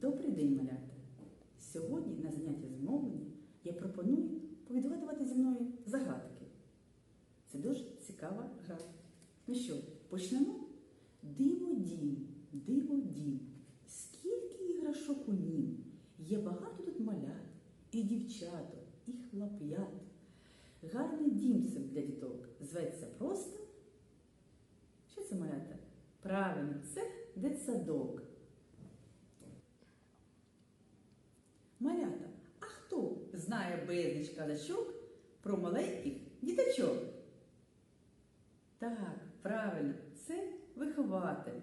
день, малята! Сьогодні на занятті з мовлення я пропоную повідгадувати зі мною загадки. Це дуже цікава гра. Ну що, почнемо? Диво дім, диво дім, скільки іграшок у нім. Є багато тут малят, і дівчаток, і хлоп'ят. Гарний дім це для діток. Зветься просто. Що це малята? Правильно, це дитсадок. Малята, а хто знає безліч казачок про маленьких діточок? Так, правильно, це вихователь.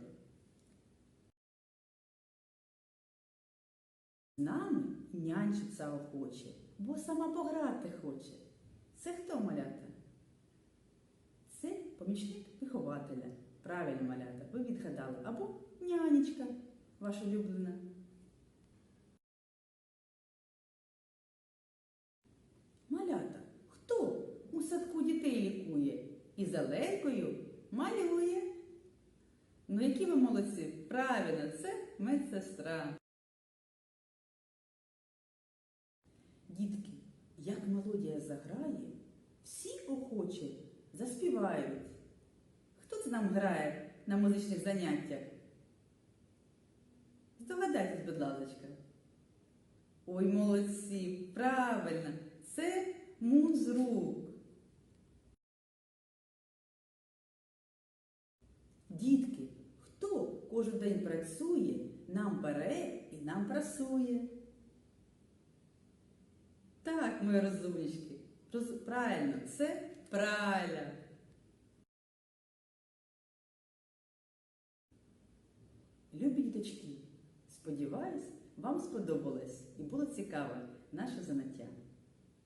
З нами нянчиться охоче, бо сама пограти хоче. Це хто малята? Це помічник вихователя. Правильно, малята, ви відгадали. Або нянечка ваша улюблена. Малята, хто у садку дітей лікує і зеленкою малює? Ну, які ви молодці? Правильно, це медсестра. Дітки, як мелодія заграє, всі охоче заспівають. Хто це нам грає на музичних заняттях? Здогадайтесь, будь ласка. Ой, молодці, правильно, це музрук. Дітки, хто кожен день працює, нам бере і нам прасує? Так, мої розумнички, роз- правильно, це праля. Любі діточки, сподіваюсь, вам сподобалось і було цікаве наше заняття.